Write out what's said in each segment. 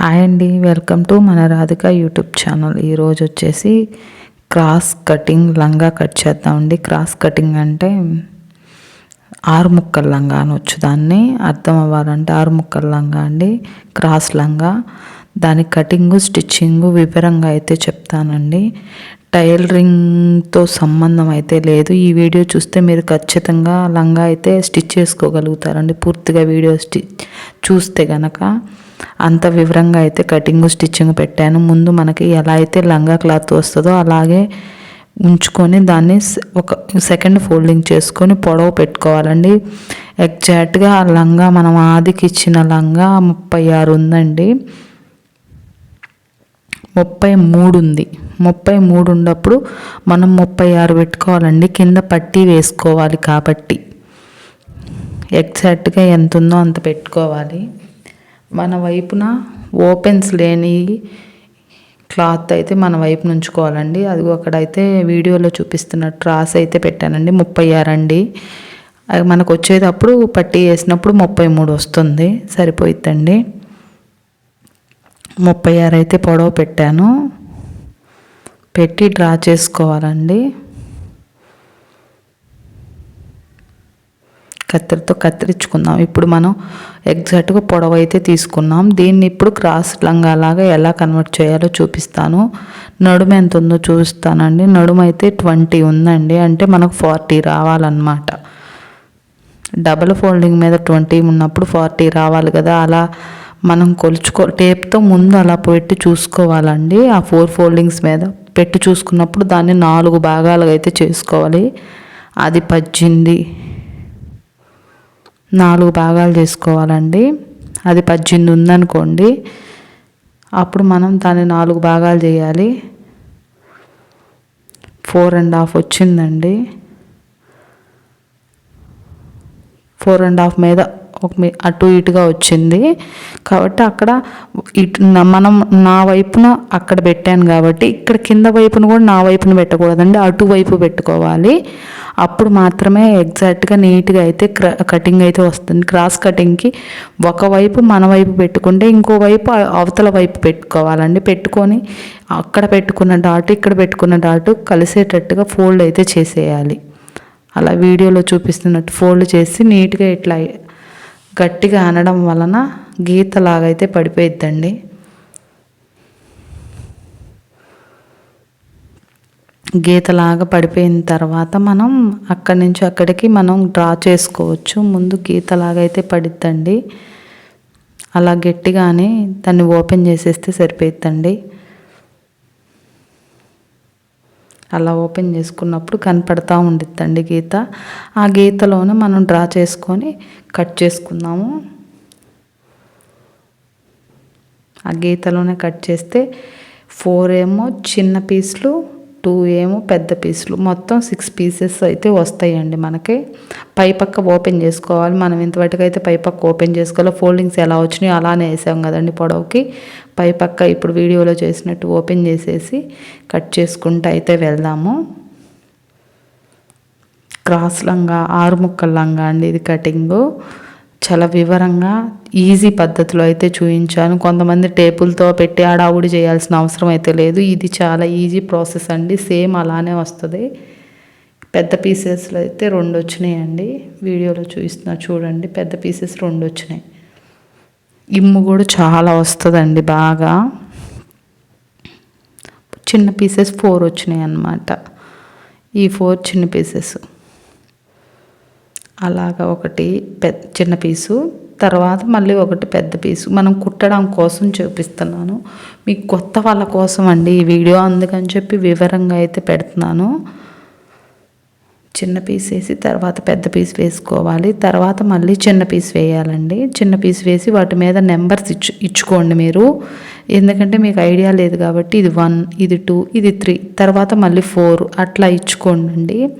Hi అండి. Welcome to మన Radhika YouTube channel. ఈరోజు వచ్చేసి క్రాస్ కటింగ్ లంగా కట్ చేద్దామండి క్రాస్ కటింగ్ అంటే ఆరు ముక్కల లంగా అనొచ్చు దాన్ని అర్థం అవ్వాలంటే ఆరు ముక్కల లంగా అండి. క్రాస్ లంగా. దాని కటింగు స్టిచ్చింగ్ వివరంగా అయితే చెప్తానండి. టైలరింగ్తో సంబంధం అయితే లేదు. ఈ వీడియో చూస్తే మీరు ఖచ్చితంగా లంగా అయితే స్టిచ్ చేసుకోగలుగుతారండి. పూర్తిగా వీడియో స్టిచ్ చూస్తే కనుక అంత వివరంగా అయితే కటింగ్ స్టిచ్చింగ్ పెట్టాను. ముందు మనకి ఎలా అయితే లంగా క్లాత్ వస్తుందో అలాగే ఉంచుకొని దాన్ని ఒక సెకండ్ ఫోల్డింగ్ చేసుకొని పొడవు పెట్టుకోవాలండి. ఎగ్జాక్ట్గా ఆ లంగా మనం ఆదికి ఇచ్చిన లంగా ముప్పై ఆరు ఉందండి. ముప్పై మూడు ఉంది. ముప్పై మూడు ఉన్నప్పుడు మనం ముప్పై ఆరు పెట్టుకోవాలండి. కింద పట్టీ వేసుకోవాలి కాబట్టి. ఎగ్జాక్ట్గా ఎంత ఉందో అంత పెట్టుకోవాలి. మన వైపున ఓపెన్స్ లేని క్లాత్ అయితే మన వైపు నుంచుకోవాలండి. అది అక్కడైతే వీడియోలో చూపిస్తున్న ట్రాస్ అయితే పెట్టానండి. ముప్పై ఆరు అండి. అది మనకు వచ్చేటప్పుడు పట్టీ వేసినప్పుడు ముప్పై మూడు వస్తుంది. సరిపోయిద్దండి. ముప్పై ఆరు అయితే పొడవు పెట్టాను. పెట్టి డ్రా చేసుకోవాలండి. కత్తిరితో కత్తిరించుకుందాం. ఇప్పుడు మనం ఎగ్జాక్ట్గా పొడవు అయితే తీసుకున్నాం. దీన్ని ఇప్పుడు క్రాస్ లంగాలాగా ఎలా కన్వర్ట్ చేయాలో చూపిస్తాను. నడుము ఎంత ఉందో చూస్తానండి నడుము అయితే ట్వంటీ ఉందండి. అంటే మనకు ఫార్టీ రావాలన్నమాట. డబల్ ఫోల్డింగ్ మీద ట్వంటీ ఉన్నప్పుడు ఫార్టీ రావాలి కదా. అలా మనం కొలుచుకో టేప్తో ముందు అలా పెట్టి చూసుకోవాలండి. ఆ ఫోర్ ఫోల్డింగ్స్ మీద పెట్టి చూసుకున్నప్పుడు దాన్ని నాలుగు భాగాలుగా అయితే చేసుకోవాలి. అది పద్దెనిమిది నాలుగు భాగాలు చేసుకోవాలండి. అది పద్దెనిమిది ఉందనుకోండి. అప్పుడు మనం దాన్ని నాలుగు భాగాలు చేయాలి. ఫోర్ అండ్ హాఫ్ వచ్చిందండి. ఫోర్ అండ్ హాఫ్ మీద అటు ఇటుగా వచ్చింది. కాబట్టి అక్కడ ఇటు మనం నా వైపున అక్కడ పెట్టాను కాబట్టి ఇక్కడ కింద వైపున కూడా నా వైపున పెట్టకూడదండి అటువైపు పెట్టుకోవాలి. అప్పుడు మాత్రమే ఎగ్జాక్ట్గా నీట్గా అయితే కటింగ్ అయితే వస్తుంది. క్రాస్ కటింగ్కి ఒకవైపు మన వైపు పెట్టుకుంటే ఇంకోవైపు అవతల వైపు పెట్టుకోవాలండి. పెట్టుకొని అక్కడ పెట్టుకున్న డాటు ఇక్కడ పెట్టుకున్న డాటు కలిసేటట్టుగా ఫోల్డ్ అయితే చేసేయాలి. అలా వీడియోలో చూపిస్తున్నట్టు ఫోల్డ్ చేసి నీట్గా ఇట్లా గట్టిగా అనడం వలన గీతలాగైతే పడిపోయిద్దండి. గీతలాగా పడిపోయిన తర్వాత మనం అక్కడి నుంచి అక్కడికి మనం డ్రా చేసుకోవచ్చు. ముందు గీతలాగా అయితే పడిద్దండి. అలా గట్టిగానే దాన్ని ఓపెన్ చేసేస్తే సరిపోయిద్దండి. అలా ఓపెన్ చేసుకున్నప్పుడు కనపడతా ఉండిద్దండి గీత. ఆ గీతలోనే మనం డ్రా చేసుకొని కట్ చేసుకుందాము. ఆ గీతలోనే కట్ చేస్తే ఫోర్ ఏమో చిన్న పీసులు టూ ఏమో పెద్ద పీసులు. మొత్తం సిక్స్ పీసెస్ అయితే వస్తాయండి మనకి. పై పక్క ఓపెన్ చేసుకోవాలి. మనం ఇంతవరకు అయితే పై పక్క ఓపెన్ చేసుకోవాలి? ఫోల్డింగ్స్ ఎలా వచ్చినాయో అలానే వేసాం కదండి పొడవుకి. పై పక్క ఇప్పుడు వీడియోలో చేసినట్టు ఓపెన్ చేసేసి కట్ చేసుకుంటూ అయితే వెళ్దాము. క్రాస్ లంగా ఆరు ముక్కల లంగా అండి ఇది కటింగు చాలా వివరంగా ఈజీ పద్ధతిలో అయితే చూపించాను కొంతమంది టేపులతో పెట్టి ఆడావుడి చేయాల్సిన అవసరం అయితే లేదు. ఇది చాలా ఈజీ ప్రాసెస్ అండి. సేమ్ అలానే వస్తుంది. పెద్ద పీసెస్లో అయితే రెండు వచ్చినాయండి. వీడియోలో చూస్తున్నా చూడండి. పెద్ద పీసెస్ రెండు వచ్చినాయి. ఇమ్ము కూడా చాలా వస్తుందండి బాగా. చిన్న పీసెస్ ఫోర్ వచ్చినాయి అన్నమాట ఈ ఫోర్ చిన్న పీసెస్ అలాగా ఒకటి పెద్ద చిన్న పీసు తర్వాత మళ్ళీ ఒకటి పెద్ద పీసు. మనం కుట్టడం కోసం చూపిస్తున్నాను. మీకు కొత్త వాళ్ళ కోసం అండి ఈ వీడియో. అందుకని చెప్పి వివరంగా అయితే పెడుతున్నాను. చిన్న పీస్ వేసి తర్వాత పెద్ద పీస్ వేసుకోవాలి. తర్వాత మళ్ళీ చిన్న పీస్ వేయాలండి. చిన్న పీస్ వేసి వాటి మీద నెంబర్స్ ఇచ్చు ఇచ్చుకోండి మీరు. ఎందుకంటే మీకు ఐడియా లేదు కాబట్టి ఇది వన్ ఇది టూ ఇది త్రీ తర్వాత మళ్ళీ ఫోర్ అట్లా ఇచ్చుకోండి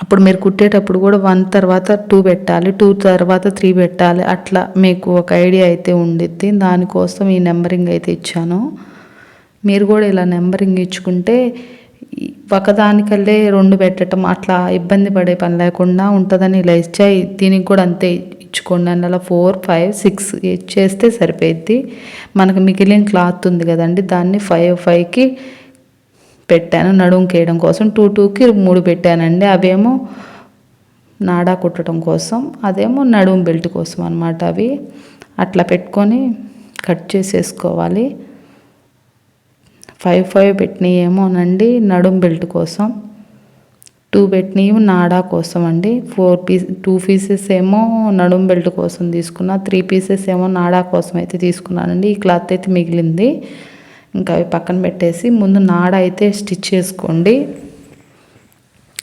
అప్పుడు మీరు కుట్టేటప్పుడు కూడా వన్ తర్వాత టూ పెట్టాలి టూ తర్వాత త్రీ పెట్టాలి. అట్లా మీకు ఒక ఐడియా అయితే ఉండిద్ది. దానికోసం ఈ నెంబరింగ్ అయితే ఇచ్చాను. మీరు కూడా ఇలా నెంబరింగ్ ఇచ్చుకుంటే ఒకదానికల్లే రెండు పెట్టడం అట్లా ఇబ్బంది పడే పని లేకుండా ఉంటుందని ఇలా ఇచ్చాయి దీనికి కూడా అంతే ఇచ్చుకోండి. అండి అలా ఫోర్ ఫైవ్ సిక్స్ చేస్తే సరిపోయిద్ది. మనకు మిగిలిన క్లాత్ ఉంది కదండి దాన్ని ఫైవ్ ఫైవ్కి పెట్టాను నడుముకి వేయడం కోసం. టూ టూకి మూడు పెట్టానండి. అవేమో నాడా కుట్టడం కోసం. అదేమో నడుం బెల్ట్ కోసం అనమాట అవి. అట్లా పెట్టుకొని కట్ చేసేసుకోవాలి. ఫైవ్ ఫైవ్ పెట్టినయేమోనండి నడుం బెల్ట్ కోసం. టూ పెట్టినవి నాడా కోసం అండి. ఫోర్ పీస్ టూ పీసెస్ ఏమో నడుం బెల్ట్ కోసం తీసుకున్నా. త్రీ పీసెస్ ఏమో నాడా కోసం అయితే తీసుకున్నానండి. ఈ క్లాత్ అయితే మిగిలింది. ఇంకా అవి పక్కన పెట్టేసి ముందు నాడ అయితే స్టిచ్ చేసుకోండి.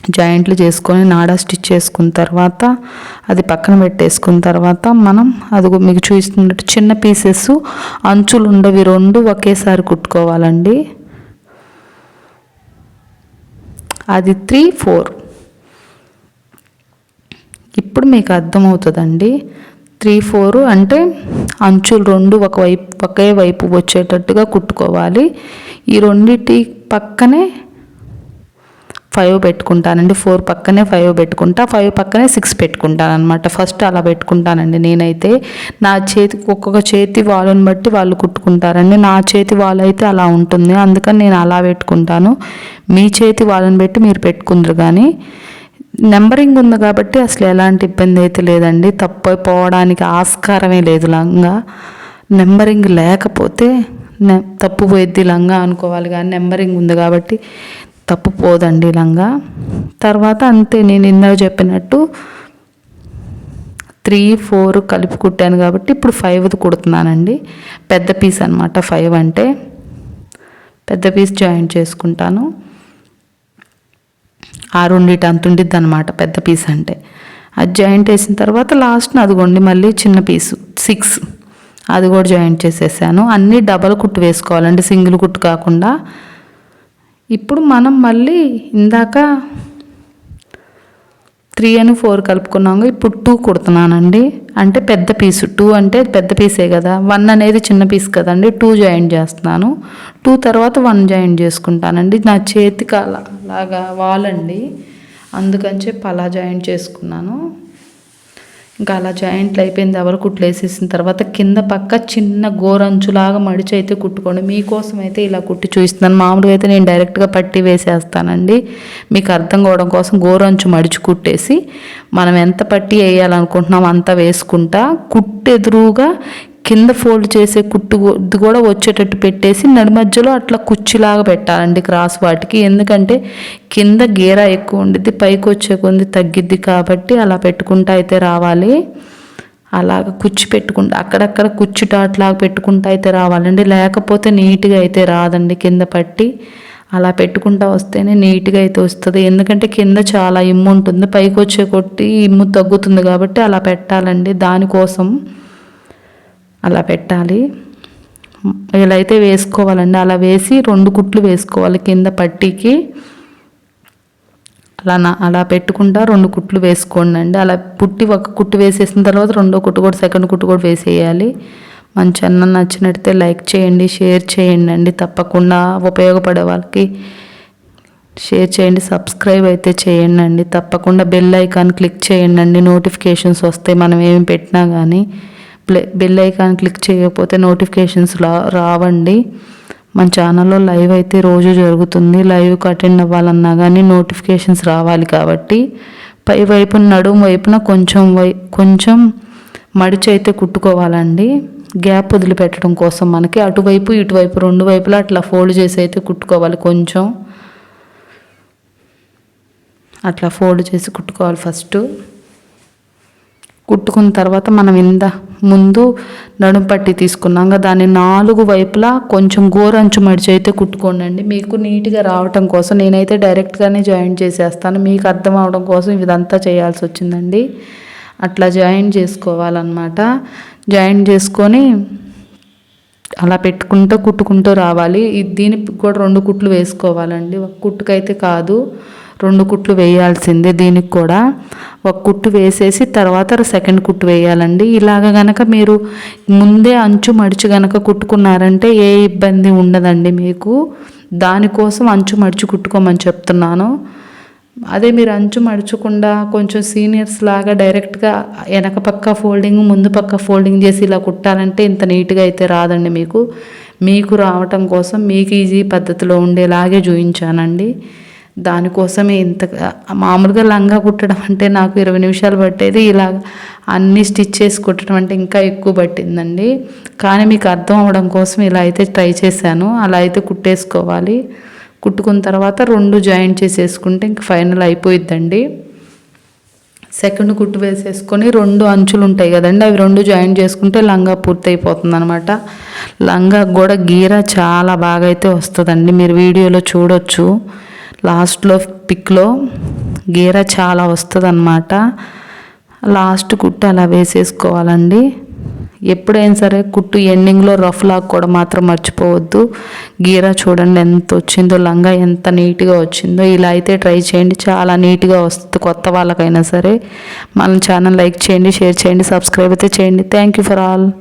జాయింట్లు చేసుకొని నాడా స్టిచ్ చేసుకున్న తర్వాత అది పక్కన పెట్టేసుకున్న తర్వాత మనం అది మీకు చూస్తున్నట్టు చిన్న పీసెస్ అంచులు ఉండవి రెండు ఒకేసారి కుట్టుకోవాలండి. అది త్రీ ఫోర్. ఇప్పుడు మీకు అర్థమవుతుందండి. త్రీ ఫోర్ అంటే అంచులు రెండు ఒకవైపు ఒకే వైపు వచ్చేటట్టుగా కుట్టుకోవాలి. ఈ రెండింటి పక్కనే ఫైవ్ పెట్టుకుంటానండి. ఫోర్ పక్కనే ఫైవ్ పెట్టుకుంటా. ఫైవ్ పక్కనే సిక్స్ పెట్టుకుంటాను అనమాట ఫస్ట్ అలా పెట్టుకుంటానండి నేనైతే. నా చేతికి ఒక్కొక్క చేతి వాళ్ళని బట్టి వాళ్ళు కుట్టుకుంటారండి. నా చేతి వాళ్ళు అయితే అలా ఉంటుంది. అందుకని నేను అలా పెట్టుకుంటాను. మీ చేతి వాళ్ళని బట్టి మీరు పెట్టుకుందరు కానీ నెంబరింగ్ ఉంది కాబట్టి అసలు ఎలాంటి ఇబ్బంది అయితే లేదండి. తప్పిపోవడానికి ఆస్కారమే లేదు లంగా. నెంబరింగ్ లేకపోతే తప్పు పోయిద్ది లంగా అనుకోవాలి కానీ నెంబరింగ్ ఉంది కాబట్టి తప్పు పోదండి లంగా. తర్వాత అంతే నేను ఇందాక చెప్పినట్టు త్రీ ఫోర్ కలిపి కుట్టాను కాబట్టి ఇప్పుడు ఫైవ్ది కుడుతున్నానండి. పెద్ద పీస్ అనమాట ఫైవ్ అంటే. పెద్ద పీస్ జాయింట్ చేసుకుంటాను. ఆ రెండిటి అంత ఉండిద్ది అనమాట పెద్ద పీస్ అంటే. అది జాయింట్ వేసిన తర్వాత లాస్ట్ అదిగోండి మళ్ళీ చిన్న పీసు సిక్స్ అది కూడా జాయింట్ చేసేసాను. అన్నీ డబల్ కుట్టు వేసుకోవాలండి సింగిల్ కుట్టు కాకుండా. ఇప్పుడు మనం మళ్ళీ ఇందాక త్రీ అని ఫోర్ కలుపుకున్నాము ఇప్పుడు టూ కుడుతున్నానండి. అంటే పెద్ద పీసు. టూ అంటే పెద్ద పీసే కదా. వన్ అనేది చిన్న పీస్ కదండి. టూ జాయింట్ చేస్తున్నాను. టూ తర్వాత వన్ జాయింట్ చేసుకుంటానండి. నా చేతికి అలా అలాగా వాలండి. అందుకని చెప్పి అలా జాయింట్ చేసుకున్నాను. ఇంకా అలా జాయింట్లు అయిపోయింది ఎవరు కుట్లు వేసేసిన తర్వాత కింద పక్క చిన్న గోరంచులాగా మడిచి అయితే కుట్టుకోండి. మీకోసం అయితే ఇలా కుట్టి చూపిస్తున్నాను. మామూలుగా అయితే నేను డైరెక్ట్గా పట్టి వేసేస్తానండి. మీకు అర్థం కావడం కోసం గోరంచు మడిచి కుట్టేసి మనం ఎంత పట్టి వేయాలనుకుంటున్నాం అంత వేసుకుంటా కుట్టెదురుగా కింద ఫోల్డ్ చేసే కుట్టు కూడా వచ్చేటట్టు పెట్టేసి నడి మధ్యలో అట్లా కుచ్చిలాగా పెట్టాలండి క్రాస్ వాటికి. ఎందుకంటే కింద గీర ఎక్కువ ఉండిద్ది పైకి వచ్చే కొంది తగ్గిద్ది కాబట్టి అలా పెట్టుకుంటా అయితే రావాలి. అలాగ కుచ్చి పెట్టుకుంటా అక్కడక్కడ కుచ్చి టాట్లాగా పెట్టుకుంటా అయితే రావాలండి. లేకపోతే నీట్గా అయితే రాదండి కింద పట్టి. అలా పెట్టుకుంటా వస్తేనే నీట్గా అయితే వస్తుంది. ఎందుకంటే కింద చాలా ఇమ్ము ఉంటుంది పైకి వచ్చే కొట్టి ఇమ్ము తగ్గుతుంది కాబట్టి అలా పెట్టాలండి దానికోసం. అలా పెట్టాలి. ఇలా అయితే వేసుకోవాలండి. అలా వేసి రెండు కుట్లు వేసుకోవాలి కింద పట్టీకి. అలా అలా పెట్టుకుంటా రెండు కుట్లు వేసుకోండి అండి అలా పుట్టి ఒక కుట్టు వేసేసిన తర్వాత రెండో కుట్టు కూడా సెకండ్ కుట్టు కూడా వేసేయాలి. మంచి అన్న నచ్చినట్టే లైక్ చేయండి షేర్ చేయండి అండి తప్పకుండా ఉపయోగపడే వాళ్ళకి షేర్ చేయండి సబ్స్క్రైబ్ అయితే చేయండి అండి తప్పకుండా బెల్ ఐకాన్ క్లిక్ చేయండి అండి నోటిఫికేషన్స్ వస్తాయి మనం ఏమి పెట్టినా కానీ ప్లే బెల్ ఐకాన్ క్లిక్ చేయకపోతే నోటిఫికేషన్స్ రా రావండి. మన ఛానల్లో లైవ్ అయితే రోజు జరుగుతుంది. లైవ్కి అటెండ్ అవ్వాలన్నా కానీ నోటిఫికేషన్స్ రావాలి కాబట్టి. పై వైపున నడుము వైపున కొంచెం వై కొంచెం మడిచి అయితే కుట్టుకోవాలండి. గ్యాప్ వదిలిపెట్టడం కోసం మనకి అటువైపు ఇటువైపు రెండు వైపులా అట్లా ఫోల్డ్ చేసి అయితే కుట్టుకోవాలి కొంచెం. అట్లా ఫోల్డ్ చేసి కుట్టుకోవాలి ఫస్ట్ కుట్టుకున్న తర్వాత మనం ఇంద ముందు నడుము పట్టి తీసుకున్నాం. కదా దాన్ని నాలుగు వైపులా కొంచెం గోరంచు మడిచి అయితే కుట్టుకోండి మీకు నీట్గా రావటం కోసం నేనైతే డైరెక్ట్గానే జాయిన్ చేసేస్తాను. మీకు అర్థం అవడం కోసం ఇదంతా చేయాల్సి వచ్చిందండి. అట్లా జాయిన్ చేసుకోవాలన్నమాట. జాయిన్ చేసుకొని అలా పెట్టుకుంటూ కుట్టుకుంటూ రావాలి. దీనికి కూడా రెండు కుట్లు వేసుకోవాలండి. ఒక కుట్టుకైతే కాదు. రెండు కుట్లు వేయాల్సిందే. దీనికి కూడా ఒక కుట్టు వేసేసి తర్వాత సెకండ్ కుట్టు వేయాలండి. ఇలాగ గనక మీరు ముందే అంచు మడిచి గనక కుట్టుకున్నారంటే ఏ ఇబ్బంది ఉండదండి మీకు. దానికోసం అంచు మడిచి కుట్టుకోమని చెప్తున్నాను. అదే మీరు అంచు మడచకుండా కొంచెం సీనియర్స్ లాగా డైరెక్ట్గా వెనక పక్క ఫోల్డింగ్ ముందు పక్క ఫోల్డింగ్ చేసి ఇలా కుట్టాలంటే ఇంత నీట్గా అయితే రాదండి మీకు. మీకు రావటం కోసం మీకు ఈజీ పద్ధతిలో ఉండేలాగే చూపించానండి దానికోసమే ఇంత మామూలుగా లంగా కుట్టడం అంటే నాకు ఇరవై నిమిషాలు పట్టేది ఇలా అన్ని స్టిచ్ చేసి కుట్టడం అంటే ఇంకా ఎక్కువ పట్టిందండి. కానీ మీకు అర్థం అవ్వడం కోసం ఇలా అయితే ట్రై చేశాను. అలా అయితే కుట్టేసుకోవాలి. కుట్టుకున్న తర్వాత రెండు జాయింట్ చేసేసుకుంటే ఇంక ఫైనల్ అయిపోయిద్దండి. సెకండ్ కుట్టు వేసేసుకొని రెండు అంచులు ఉంటాయి కదండి. అవి రెండు జాయిన్ చేసుకుంటే లంగా పూర్తయిపోతుంది అనమాట లంగా కూడా గీర చాలా బాగా అయితే వస్తుందండి. మీరు వీడియోలో చూడొచ్చు. లాస్ట్లో పిక్లో గీర చాలా వస్తుంది లాస్ట్ కుట్టు అలా వేసేసుకోవాలండి. ఎప్పుడైనా సరే కుట్టు ఎండింగ్లో రఫ్ లాక్ కూడా మాత్రం మర్చిపోవద్దు. గీరా చూడండి ఎంత వచ్చిందో లంగా ఎంత నీట్గా వచ్చిందో. ఇలా అయితే ట్రై చేయండి. చాలా నీట్గా వస్తుంది కొత్త వాళ్ళకైనా సరే. మన ఛానల్ లైక్ చేయండి షేర్ చేయండి సబ్స్క్రైబ్ అయితే చేయండి. Thank you for all.